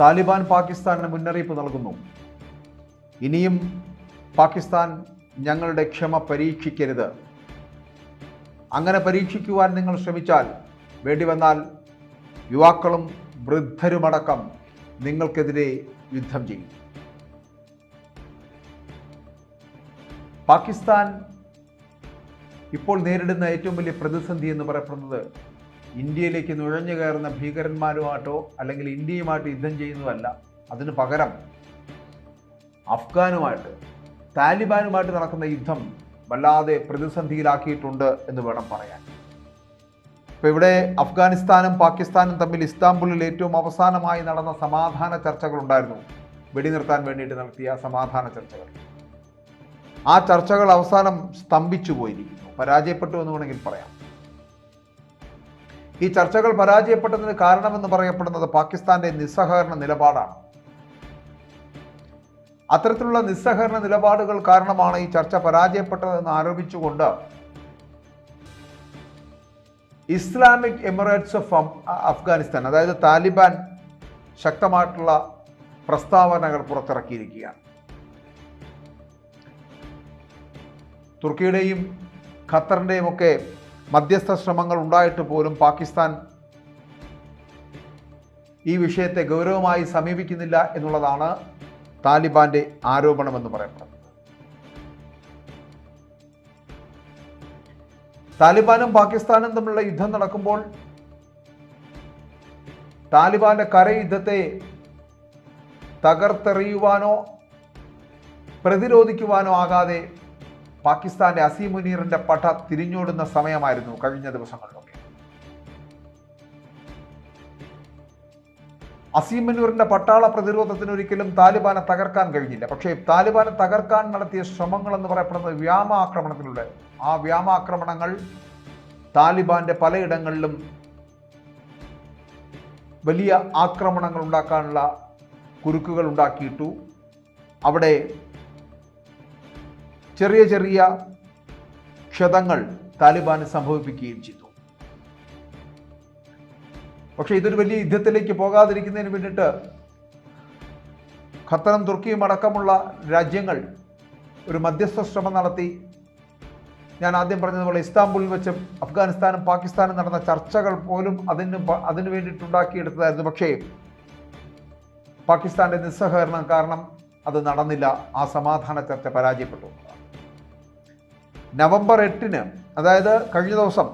താലിബാൻ പാകിസ്ഥാനിന് മുന്നറിയിപ്പ് നൽകുന്നു. ഇനിയും പാകിസ്ഥാൻ ഞങ്ങളുടെ ക്ഷമ പരീക്ഷിക്കരുത്. അങ്ങനെ പരീക്ഷിക്കുവാൻ നിങ്ങൾ ശ്രമിച്ചാൽ വേണ്ടി വന്നാൽ യുവാക്കളും വൃദ്ധരുമടക്കം നിങ്ങൾക്കെതിരെ യുദ്ധം ചെയ്യും. പാകിസ്ഥാൻ ഇപ്പോൾ നേരിടുന്ന ഏറ്റവും വലിയ പ്രതിസന്ധി എന്ന് പറയപ്പെടുന്നത് ഇന്ത്യയിലേക്ക് നുഴഞ്ഞു കയറുന്ന ഭീകരന്മാരുമായിട്ടോ അല്ലെങ്കിൽ ഇന്ത്യയുമായിട്ട് യുദ്ധം ചെയ്യുന്നതല്ല. അതിന് പകരം അഫ്ഗാനുമായിട്ട് താലിബാനുമായിട്ട് നടക്കുന്ന യുദ്ധം വല്ലാതെ പ്രതിസന്ധിയിലാക്കിയിട്ടുണ്ട് എന്ന് വേണം പറയാൻ. ഇപ്പോൾ ഇവിടെ അഫ്ഗാനിസ്ഥാനും പാകിസ്ഥാനും തമ്മിൽ ഇസ്താംബുളിൽ ഏറ്റവും അവസാനമായി നടന്ന സമാധാന ചർച്ചകൾ ഉണ്ടായിരുന്നു വെടിനിർത്താൻ വേണ്ടിയിട്ട് നടത്തിയ സമാധാന ചർച്ചകൾ. ആ ചർച്ചകൾ അവസാനം സ്തംഭിച്ചു പോയിരിക്കുന്നു. പരാജയപ്പെട്ടു എന്ന് വേണമെങ്കിൽ പറയാം. ഈ ചർച്ചകൾ പരാജയപ്പെട്ടതിന് കാരണമെന്ന് പറയപ്പെടുന്നത് പാകിസ്ഥാന്റെ നിസ്സഹകരണ നിലപാടാണ്. അത്തരത്തിലുള്ള നിസ്സഹകരണ നിലപാടുകൾ കാരണമാണ് ഈ ചർച്ച പരാജയപ്പെട്ടതെന്ന് ആരോപിച്ചുകൊണ്ട് ഇസ്ലാമിക് എമിറേറ്റ്സ് ഓഫ് അഫ്ഗാനിസ്ഥാൻ അതായത് താലിബാൻ ശക്തമായിട്ടുള്ള പ്രസ്താവനകൾ പുറത്തിറക്കിയിരിക്കുകയാണ്. തുർക്കിയുടെയും ഖത്തറിന്റെയും ഒക്കെ മധ്യസ്ഥ ശ്രമങ്ങൾ ഉണ്ടായിട്ട് പോലും പാകിസ്ഥാൻ ഈ വിഷയത്തെ ഗൗരവമായി സമീപിക്കുന്നില്ല എന്നുള്ളതാണ് താലിബാന്റെ ആരോപണമെന്ന് പറയപ്പെടുന്നത്. താലിബാനും പാകിസ്ഥാനും തമ്മിലുള്ള യുദ്ധം നടക്കുമ്പോൾ താലിബാന്റെ കരയുദ്ധത്തെ തകർത്തെറിയുവാനോ പ്രതിരോധിക്കുവാനോ ആകാതെ പാകിസ്ഥാന്റെ അസീം മുനീറിന്റെ പട തിരിഞ്ഞോടുന്ന സമയമായിരുന്നു കഴിഞ്ഞ ദിവസങ്ങളിലൊക്കെ. അസീം മുനീറിന്റെ പട്ടാള പ്രതിരോധത്തിന് ഒരിക്കലും താലിബാനെ തകർക്കാൻ കഴിഞ്ഞില്ല. പക്ഷേ താലിബാനെ തകർക്കാൻ നടത്തിയ ശ്രമങ്ങൾ എന്ന് പറയപ്പെടുന്നത് വ്യാമാക്രമണത്തിലൂടെ. ആ വ്യാമാക്രമണങ്ങൾ താലിബാന്റെ പലയിടങ്ങളിലും വലിയ ആക്രമണങ്ങൾ ഉണ്ടാക്കാനുള്ള കുരുക്കുകൾ ഉണ്ടാക്കിയിട്ടു. അവിടെ ചെറിയ ചെറിയ ക്ഷതങ്ങൾ താലിബാന് സംഭവിപ്പിക്കുകയും ചെയ്തു. പക്ഷെ ഇതൊരു വലിയ യുദ്ധത്തിലേക്ക് പോകാതിരിക്കുന്നതിന് വേണ്ടിയിട്ട് ഖത്തറും തുർക്കിയും അടക്കമുള്ള രാജ്യങ്ങൾ ഒരു മധ്യസ്ഥ ശ്രമം നടത്തി. ഞാൻ ആദ്യം പറഞ്ഞതുപോലെ ഇസ്താംബുളിൽ വെച്ച് അഫ്ഗാനിസ്ഥാനും പാകിസ്ഥാനും നടന്ന ചർച്ചകൾ പോലും അതിന് അതിനു വേണ്ടിയിട്ടുണ്ടാക്കിയെടുത്തതായിരുന്നു പക്ഷേ പാകിസ്ഥാന്റെ നിസ്സഹകരണം കാരണം അത് നടന്നില്ല. ആ സമാധാന ചർച്ച പരാജയപ്പെട്ടു. നവംബർ എട്ടിന് അതായത് കഴിഞ്ഞ ദിവസം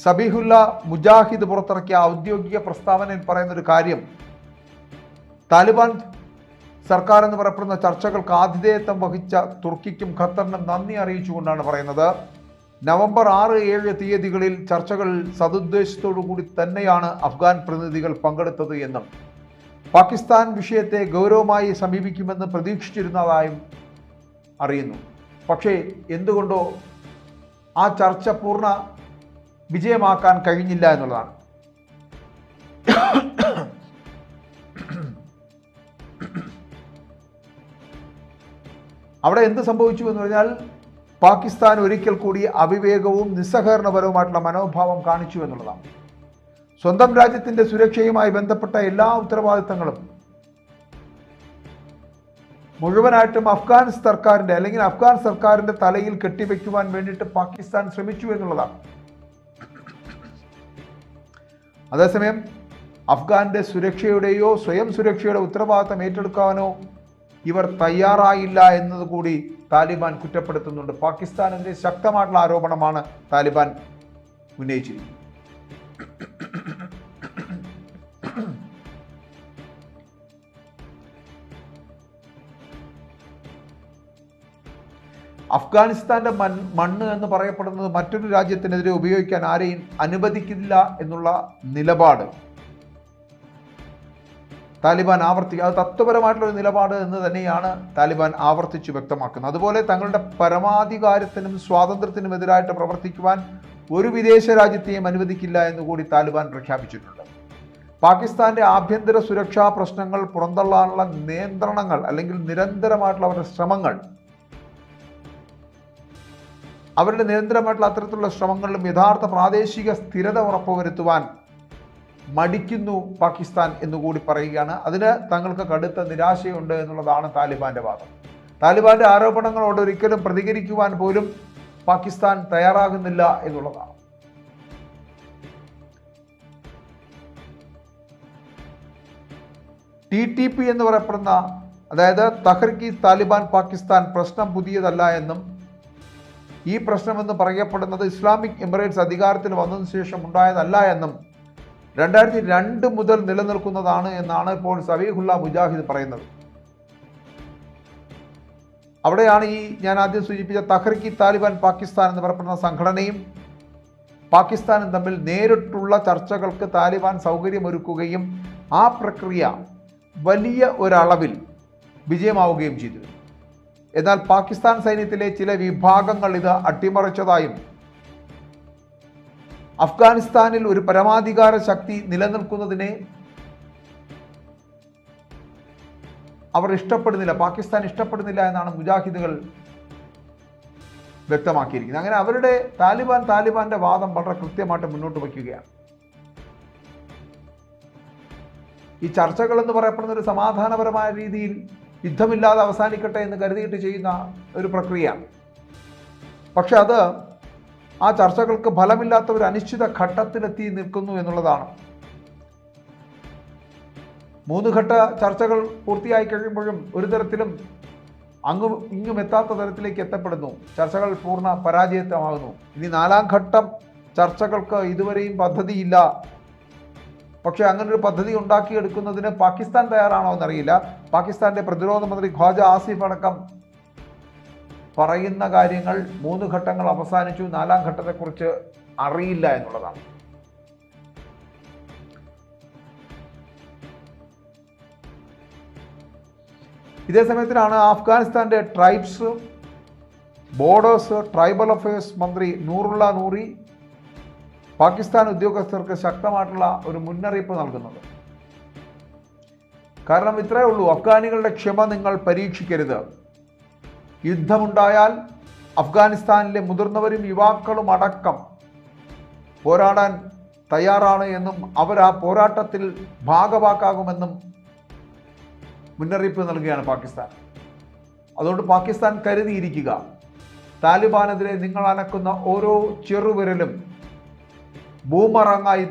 സബിഹുല്ല മുജാഹിദ് പുറത്തിറക്കിയ ഔദ്യോഗിക പ്രസ്താവനയിൽ പറയുന്ന ഒരു കാര്യം താലിബാൻ സർക്കാർ എന്ന് പറയപ്പെടുന്ന ചർച്ചകൾക്ക് ആതിഥേയത്വം വഹിച്ച തുർക്കിക്കും ഖത്തറിനും നന്ദി അറിയിച്ചുകൊണ്ടാണ് പറയുന്നത്. നവംബർ ആറ് ഏഴ് തീയതികളിൽ ചർച്ചകൾ സതുദ്ദേശത്തോടു കൂടി തന്നെയാണ് അഫ്ഗാൻ പ്രതിനിധികൾ പങ്കെടുത്തത് എന്നും പാകിസ്ഥാൻ വിഷയത്തെ ഗൗരവമായി സമീപിക്കുമെന്ന് പ്രതീക്ഷിച്ചിരുന്നതായും അറിയുന്നു. പക്ഷേ എന്തുകൊണ്ടോ ആ ചർച്ച പൂർണ വിജയമാക്കാൻ കഴിഞ്ഞില്ല എന്നുള്ളതാണ്. അവിടെ എന്ത് സംഭവിച്ചു എന്ന് പറഞ്ഞാൽ പാകിസ്ഥാൻ ഒരിക്കൽ കൂടി അവിവേകവും നിസ്സഹകരണപരവുമായിട്ടുള്ള മനോഭാവം കാണിച്ചു എന്നുള്ളതാണ്. സ്വന്തം രാജ്യത്തിന്റെ സുരക്ഷയുമായി ബന്ധപ്പെട്ട എല്ലാ ഉത്തരവാദിത്തങ്ങളും മുഴുവനായിട്ടും അഫ്ഗാൻ സർക്കാരിന്റെ അല്ലെങ്കിൽ അഫ്ഗാൻ സർക്കാരിന്റെ തലയിൽ കെട്ടിവെക്കുവാൻ വേണ്ടിയിട്ട് പാകിസ്ഥാൻ ശ്രമിച്ചു എന്നുള്ളതാണ്. അതേസമയം അഫ്ഗാന്റെ സുരക്ഷയുടെയോ സ്വയം സുരക്ഷയുടെ ഉത്തരവാദിത്തം ഏറ്റെടുക്കാനോ ഇവർ തയ്യാറായില്ല എന്നതുകൂടി താലിബാൻ കുറ്റപ്പെടുത്തുന്നുണ്ട്. പാകിസ്ഥാനെതിരെ ശക്തമായിട്ടുള്ള ആരോപണമാണ് താലിബാൻ ഉന്നയിച്ചിരിക്കുന്നത്. അഫ്ഗാനിസ്ഥാന്റെ മണ്ണ് എന്ന് പറയപ്പെടുന്നത് മറ്റൊരു രാജ്യത്തിനെതിരെ ഉപയോഗിക്കാൻ ആരെയും അനുവദിക്കില്ല എന്നുള്ള നിലപാട്. താലിബാൻ ആവർത്തി അത് തത്വപരമായിട്ടുള്ള ഒരു നിലപാട് എന്ന് തന്നെയാണ് താലിബാൻ ആവർത്തിച്ച് വ്യക്തമാക്കുന്നത്. അതുപോലെ തങ്ങളുടെ പരമാധികാരത്തിനും സ്വാതന്ത്ര്യത്തിനും എതിരായിട്ട് പ്രവർത്തിക്കുവാൻ ഒരു വിദേശ രാജ്യത്തെയും അനുവദിക്കില്ല എന്ന് കൂടി താലിബാൻ പ്രഖ്യാപിച്ചിട്ടുണ്ട്. പാകിസ്ഥാന്റെ ആഭ്യന്തര സുരക്ഷാ പ്രശ്നങ്ങൾ പുറന്തള്ളാനുള്ള നിയന്ത്രണങ്ങൾ അല്ലെങ്കിൽ നിരന്തരമായിട്ടുള്ള അവരുടെ ശ്രമങ്ങൾ അവരുടെ നിരന്തരമായിട്ടുള്ള അത്തരത്തിലുള്ള ശ്രമങ്ങളിലും യഥാർത്ഥ പ്രാദേശിക സ്ഥിരത ഉറപ്പുവരുത്തുവാൻ മടിക്കുന്നു പാകിസ്ഥാൻ എന്നുകൂടി പറയുകയാണ്. അതിന് തങ്ങൾക്ക് കടുത്ത നിരാശയുണ്ട് എന്നുള്ളതാണ് താലിബാന്റെ വാദം. താലിബാന്റെ ആരോപണങ്ങളോട് ഒരിക്കലും പ്രതികരിക്കുവാൻ പോലും പാകിസ്ഥാൻ തയ്യാറാകുന്നില്ല എന്നുള്ളതാണ്. ടി ടി പി എന്ന് പറയപ്പെടുന്ന അതായത് തഹർക്കി താലിബാൻ പാകിസ്ഥാൻ പ്രശ്നം പുതിയതല്ല എന്നും ഈ പ്രശ്നമെന്ന് പറയപ്പെടുന്നത് ഇസ്ലാമിക് എമിറേറ്റ്സ് അധികാരത്തിൽ വന്നതിന് ശേഷം ഉണ്ടായതല്ല എന്നും രണ്ടായിരത്തി രണ്ട് മുതൽ നിലനിൽക്കുന്നതാണ് എന്നാണ് ഇപ്പോൾ സബീഹുല്ല മുജാഹിദ് പറയുന്നത്. അവിടെയാണ് ഈ ഞാൻ ആദ്യം സൂചിപ്പിച്ച തഹ്രിക്കി താലിബാൻ പാകിസ്ഥാൻ എന്ന് പറയപ്പെടുന്ന സംഘടനയും പാകിസ്ഥാനും തമ്മിൽ നേരിട്ടുള്ള ചർച്ചകൾക്ക് താലിബാൻ സൗകര്യമൊരുക്കുകയും ആ പ്രക്രിയ വലിയ ഒരളവിൽ വിജയമാവുകയും ചെയ്തു എന്നാൽ പാകിസ്ഥാൻ സൈന്യത്തിലെ ചില വിഭാഗങ്ങൾ ഇത് അട്ടിമറിച്ചതായും അഫ്ഗാനിസ്ഥാനിൽ ഒരു പരമാധികാര ശക്തി നിലനിൽക്കുന്നതിനെ അവർ ഇഷ്ടപ്പെടുന്നില്ല പാകിസ്ഥാൻ ഇഷ്ടപ്പെടുന്നില്ല എന്നാണ് മുജാഹിദുകൾ വ്യക്തമാക്കിയിരിക്കുന്നത്. അങ്ങനെ അവരുടെ താലിബാൻ താലിബാന്റെ വാദം വളരെ കൃത്യമായിട്ട് മുന്നോട്ട് വയ്ക്കുകയാണ്. ഈ ചർച്ചകൾ എന്ന് പറയപ്പെടുന്ന ഒരു സമാധാനപരമായ രീതിയിൽ യുദ്ധമില്ലാതെ അവസാനിക്കട്ടെ എന്ന് കരുതിയിട്ട് ചെയ്യുന്ന ഒരു പ്രക്രിയ പക്ഷെ അത് ആ ചർച്ചകൾക്ക് ഫലമില്ലാത്ത ഒരു അനിശ്ചിത ഘട്ടത്തിലെത്തി നിൽക്കുന്നു എന്നുള്ളതാണ്. മൂന്ന് ഘട്ട ചർച്ചകൾ പൂർത്തിയായി കഴിയുമ്പോഴും ഒരു തരത്തിലും അങ്ങും ഇങ്ങും എത്താത്ത തരത്തിലേക്ക് എത്തപ്പെടുന്നു. ചർച്ചകൾ പൂർണ പരാജയത്വമാകുന്നു. ഇനി നാലാം ഘട്ടം ചർച്ചകൾക്ക് ഇതുവരെയും പദ്ധതിയില്ല. പക്ഷേ അങ്ങനെ ഒരു പദ്ധതി ഉണ്ടാക്കിയെടുക്കുന്നതിന് പാകിസ്ഥാൻ തയ്യാറാണോ എന്നറിയില്ല. പാകിസ്ഥാന്റെ പ്രതിരോധ മന്ത്രി ഖ്വാജ ആസിഫ് അടക്കം പറയുന്ന കാര്യങ്ങൾ മൂന്ന് ഘട്ടങ്ങൾ അവസാനിച്ചു. നാലാം ഘട്ടത്തെക്കുറിച്ച് അറിയില്ല എന്നുള്ളതാണ്. ഇതേ സമയത്തിലാണ് അഫ്ഗാനിസ്ഥാന്റെ ട്രൈബ്സ് ബോർഡേഴ്സ് ട്രൈബൽ അഫയേഴ്സ് മന്ത്രി നൂറുള്ള നൂറി പാകിസ്ഥാൻ ഉദ്യോഗസ്ഥർക്ക് ശക്തമായിട്ടുള്ള ഒരു മുന്നറിയിപ്പ് നൽകുന്നത് കാരണം ഇത്രയേ ഉള്ളൂ അഫ്ഗാനികളുടെ ക്ഷമ നിങ്ങൾ പരീക്ഷിക്കരുത്. യുദ്ധമുണ്ടായാൽ അഫ്ഗാനിസ്ഥാനിലെ മുതിർന്നവരും യുവാക്കളും അടക്കം പോരാടാൻ തയ്യാറാണ് എന്നും അവർ ആ പോരാട്ടത്തിൽ ഭാഗവാക്കാകുമെന്നും മുന്നറിയിപ്പ് നൽകുകയാണ് പാകിസ്ഥാൻ. അതുകൊണ്ട് പാകിസ്ഥാൻ കരുതിയിരിക്കുക താലിബാനെതിരെ നിങ്ങൾ അനക്കുന്ന ഓരോ ചെറുവിരലും ബൂമറങ്ങായി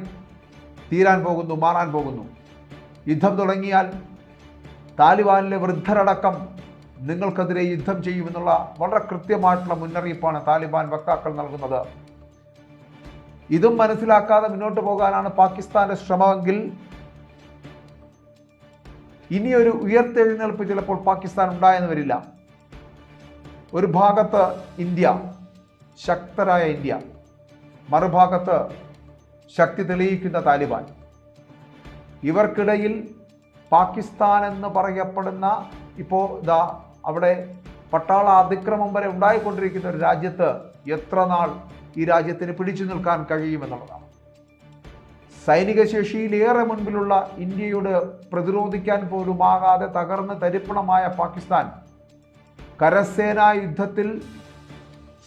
തീരാൻ പോകുന്നു മാറാൻ പോകുന്നു. യുദ്ധം തുടങ്ങിയാൽ താലിബാനിലെ വൃദ്ധരടക്കം നിങ്ങൾക്കെതിരെ യുദ്ധം ചെയ്യുമെന്നുള്ള വളരെ കൃത്യമായിട്ടുള്ള മുന്നറിയിപ്പാണ് താലിബാൻ വക്താക്കൾ നൽകുന്നത്. ഇതും മനസ്സിലാക്കാതെ മുന്നോട്ട് പോകാനാണ് പാകിസ്ഥാന്റെ ശ്രമമെങ്കിൽ ഇനിയൊരു ഉയർത്തെഴുന്നേൽപ്പ് ചിലപ്പോൾ പാകിസ്ഥാൻ ഉണ്ടായെന്ന് വരില്ല. ഒരു ഭാഗത്ത് ഇന്ത്യ ശക്തരായ ഇന്ത്യ മറുഭാഗത്ത് ശക്തി തെളിയിക്കുന്ന താലിബാൻ. ഇവർക്കിടയിൽ പാകിസ്ഥാൻ എന്ന് പറയപ്പെടുന്ന ഇപ്പോൾ ഇതാ അവിടെ പട്ടാള അതിക്രമം വരെ ഉണ്ടായിക്കൊണ്ടിരിക്കുന്ന ഒരു രാജ്യത്ത് എത്ര നാൾ ഈ രാജ്യത്തിന് പിടിച്ചു നിൽക്കാൻ കഴിയുമെന്നുള്ളതാണ് സൈനിക ശേഷിയിലേറെ മുൻപിലുള്ള ഇന്ത്യയോട് പ്രതിരോധിക്കാൻ പോലുമാകാതെ തകർന്ന് തരിപ്പണമായ പാകിസ്ഥാൻ കരസേനാ യുദ്ധത്തിൽ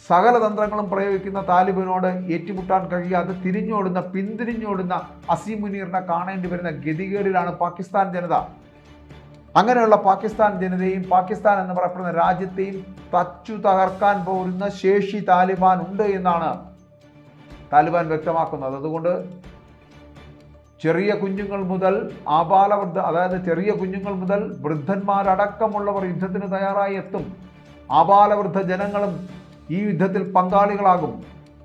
സകല തന്ത്രങ്ങളും പ്രയോഗിക്കുന്ന താലിബിനോട് ഏറ്റുമുട്ടാൻ കഴിയാതെ തിരിഞ്ഞോടുന്ന പിന്തിരിഞ്ഞോടുന്ന അസീം മുനീറിനെ കാണേണ്ടി വരുന്ന ഗതികേടിലാണ് പാകിസ്ഥാൻ ജനത. അങ്ങനെയുള്ള പാകിസ്ഥാൻ ജനതയും പാകിസ്ഥാൻ എന്ന് പറയപ്പെടുന്ന രാജ്യത്തെയും തച്ചു തകർക്കാൻ പോരുന്ന ശേഷി താലിബാൻ ഉണ്ട് എന്നാണ് താലിബാൻ വ്യക്തമാക്കുന്നത്. അതുകൊണ്ട് ചെറിയ കുഞ്ഞുങ്ങൾ മുതൽ ആപാലവൃദ്ധ അതായത് ചെറിയ കുഞ്ഞുങ്ങൾ മുതൽ വൃദ്ധന്മാരടക്കമുള്ളവർ യുദ്ധത്തിന് തയ്യാറായി എത്തും. ആപാലവൃദ്ധ ജനങ്ങളും ഈ യുദ്ധത്തിൽ പങ്കാളികളാകും.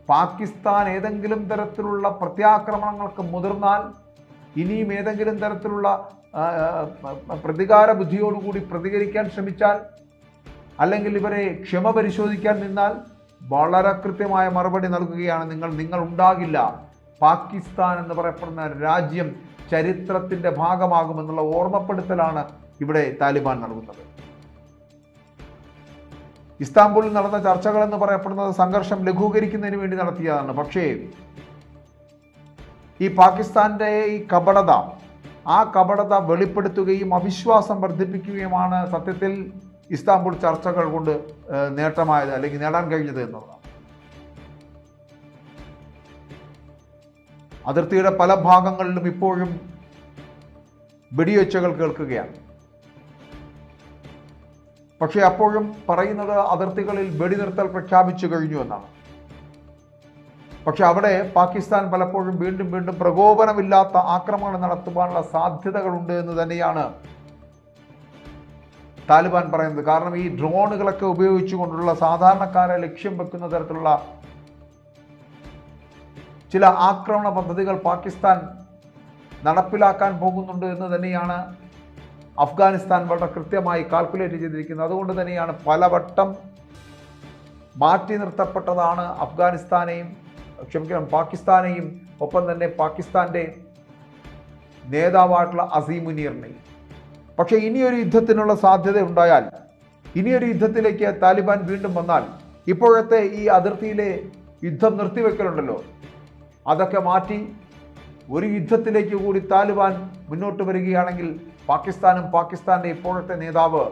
പാകിസ്ഥാൻ ഏതെങ്കിലും തരത്തിലുള്ള പ്രത്യാക്രമണങ്ങൾക്ക് മുതിർന്നാൽ ഇനിയും ഏതെങ്കിലും തരത്തിലുള്ള പ്രതികാര ബുദ്ധിയോടുകൂടി പ്രതികരിക്കാൻ ശ്രമിച്ചാൽ അല്ലെങ്കിൽ ഇവരെ ക്ഷമ പരിശോധിക്കാൻ നിന്നാൽ വളരെ കൃത്യമായ മറുപടി നൽകുകയാണ് നിങ്ങൾ. നിങ്ങൾ ഉണ്ടാകില്ല. പാകിസ്ഥാൻ എന്ന് പറയപ്പെടുന്ന രാജ്യം ചരിത്രത്തിന്റെ ഭാഗമാകുമെന്നുള്ള ഓർമ്മപ്പെടുത്തലാണ് ഇവിടെ താലിബാൻ നൽകുന്നത് ഇസ്താംബുളിൽ നടന്ന ചർച്ചകൾ എന്ന് പറയപ്പെടുന്നത് സംഘർഷം ലഘൂകരിക്കുന്നതിന് വേണ്ടി നടത്തിയതാണ്. പക്ഷേ ഈ പാകിസ്ഥാന്റെ ഈ കപടത ആ കപടത വെളിപ്പെടുത്തുകയും അവിശ്വാസം വർദ്ധിപ്പിക്കുകയുമാണ് സത്യത്തിൽ ഇസ്താംബുൾ ചർച്ചകൾ കൊണ്ട് നേട്ടമായത് അല്ലെങ്കിൽ നേടാൻ കഴിഞ്ഞത് എന്നുള്ളതാണ്. അതിർത്തിയുടെ പല ഭാഗങ്ങളിലും ഇപ്പോഴും വെടിയൊച്ചകൾ കേൾക്കുകയാണ്. പക്ഷേ അപ്പോഴും പറയുന്നത് അതിർത്തികളിൽ വെടിനിർത്തൽ പ്രഖ്യാപിച്ചു കഴിഞ്ഞു എന്നാണ്. പക്ഷെ അവിടെ പാകിസ്ഥാൻ പലപ്പോഴും വീണ്ടും വീണ്ടും പ്രകോപനമില്ലാത്ത ആക്രമണം നടത്തുവാനുള്ള സാധ്യതകളുണ്ട് എന്ന് തന്നെയാണ് താലിബാൻ പറയുന്നത്. കാരണം ഈ ഡ്രോണുകളൊക്കെ ഉപയോഗിച്ചുകൊണ്ടുള്ള സാധാരണക്കാരെ ലക്ഷ്യം വെക്കുന്ന തരത്തിലുള്ള ചില ആക്രമണ പദ്ധതികൾ പാകിസ്ഥാൻ നടപ്പിലാക്കാൻ പോകുന്നുണ്ട് എന്ന് തന്നെയാണ് അഫ്ഗാനിസ്ഥാൻ വളരെ കൃത്യമായി കാൽക്കുലേറ്റ് ചെയ്തിരിക്കുന്നത്. അതുകൊണ്ട് തന്നെയാണ് പലവട്ടം മാറ്റി നിർത്തപ്പെട്ടതാണ് അഫ്ഗാനിസ്ഥാനെയും ക്ഷമിക്കണം പാകിസ്ഥാനെയും ഒപ്പം തന്നെ പാകിസ്ഥാന്റെ നേതാവായിട്ടുള്ള അസീം മുനീറിനെയും. പക്ഷേ ഇനിയൊരു യുദ്ധത്തിനുള്ള സാധ്യത ഉണ്ടായാൽ ഇനിയൊരു യുദ്ധത്തിലേക്ക് താലിബാൻ വീണ്ടും വന്നാൽ ഇപ്പോഴത്തെ ഈ അതിർത്തിയിലെ യുദ്ധം നിർത്തിവെക്കലുണ്ടല്ലോ. അതൊക്കെ മാറ്റി ഒരു യുദ്ധത്തിലേക്ക് കൂടി താലിബാൻ മുന്നോട്ട് വരികയാണെങ്കിൽ പാകിസ്ഥാനും പാകിസ്ഥാന്റെ ഇപ്പോഴത്തെ നേതാവ്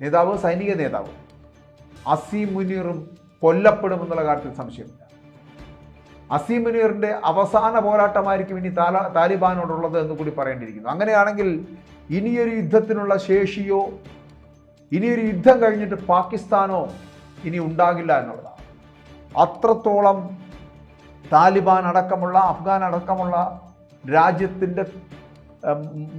നേതാവ് സൈനിക നേതാവ് അസീം മുനീറും കൊല്ലപ്പെടുമെന്നുള്ള കാര്യത്തിൽ സംശയമില്ല. അസീം മുനീറിന്റെ അവസാന പോരാട്ടമായിരിക്കും ഇനി താല താലിബാനോടുള്ളത് എന്ന് കൂടി പറയേണ്ടിയിരിക്കുന്നു. അങ്ങനെയാണെങ്കിൽ ഇനിയൊരു യുദ്ധത്തിനുള്ള ശേഷിയോ ഇനിയൊരു യുദ്ധം കഴിഞ്ഞിട്ട് പാകിസ്ഥാനോ ഇനി ഉണ്ടാകില്ല എന്നുള്ളതാണ്. അത്രത്തോളം താലിബാൻ അടക്കമുള്ള അഫ്ഗാൻ അടക്കമുള്ള രാജ്യത്തിന്റെ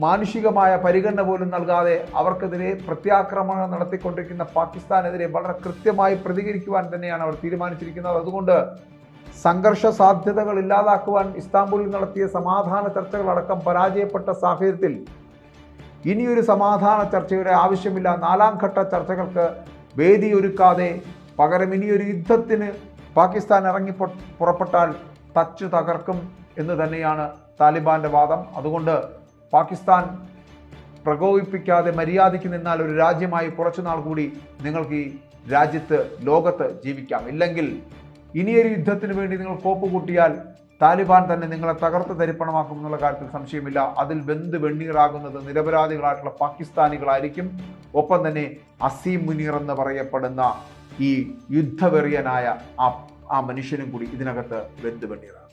മാനുഷികമായ പരിഗണന പോലും നൽകാതെ അവർക്കെതിരെ പ്രത്യാക്രമണം നടത്തിക്കൊണ്ടിരിക്കുന്ന പാകിസ്ഥാനെതിരെ വളരെ കൃത്യമായി പ്രതികരിക്കുവാൻ തന്നെയാണ് അവർ തീരുമാനിച്ചിരിക്കുന്നത്. അതുകൊണ്ട് സംഘർഷ സാധ്യതകൾ ഇല്ലാതാക്കുവാൻ ഇസ്താംബൂളിൽ നടത്തിയ സമാധാന ചർച്ചകളടക്കം പരാജയപ്പെട്ട സാഹചര്യത്തിൽ ഇനിയൊരു സമാധാന ചർച്ചയുടെ ആവശ്യമില്ല. നാലാം ഘട്ട ചർച്ചകൾക്ക് വേദിയൊരുക്കാതെ പകരം ഇനിയൊരു യുദ്ധത്തിന് പാകിസ്ഥാൻ ഇറങ്ങി പുറപ്പെട്ടാൽ തച്ചു തകർക്കും എന്ന് തന്നെയാണ് താലിബാന്റെ വാദം. അതുകൊണ്ട് പാകിസ്ഥാൻ പ്രകോപിപ്പിക്കാതെ മര്യാദയ്ക്ക് നിന്നാൽ ഒരു രാജ്യമായി കുറച്ചുനാൾ കൂടി നിങ്ങൾക്ക് ഈ രാജ്യത്ത് ലോകത്ത് ജീവിക്കാം. ഇല്ലെങ്കിൽ ഇനിയൊരു യുദ്ധത്തിന് വേണ്ടി നിങ്ങൾ കോപ്പ് കൂട്ടിയാൽ താലിബാൻ തന്നെ നിങ്ങളെ തകർത്ത് തരിപ്പണമാക്കും എന്നുള്ള കാര്യത്തിൽ സംശയമില്ല. അതിൽ വെന്ത് വെണ്ണീറാകുന്നത് നിരപരാധികളായിട്ടുള്ള പാകിസ്ഥാനികളായിരിക്കും. ഒപ്പം തന്നെ അസീം മുനീർ എന്ന് പറയപ്പെടുന്ന ഈ യുദ്ധവെറിയനായ ആ ആ മനുഷ്യനും കൂടി ഇതിനകത്ത് വെണ്ണീറാകും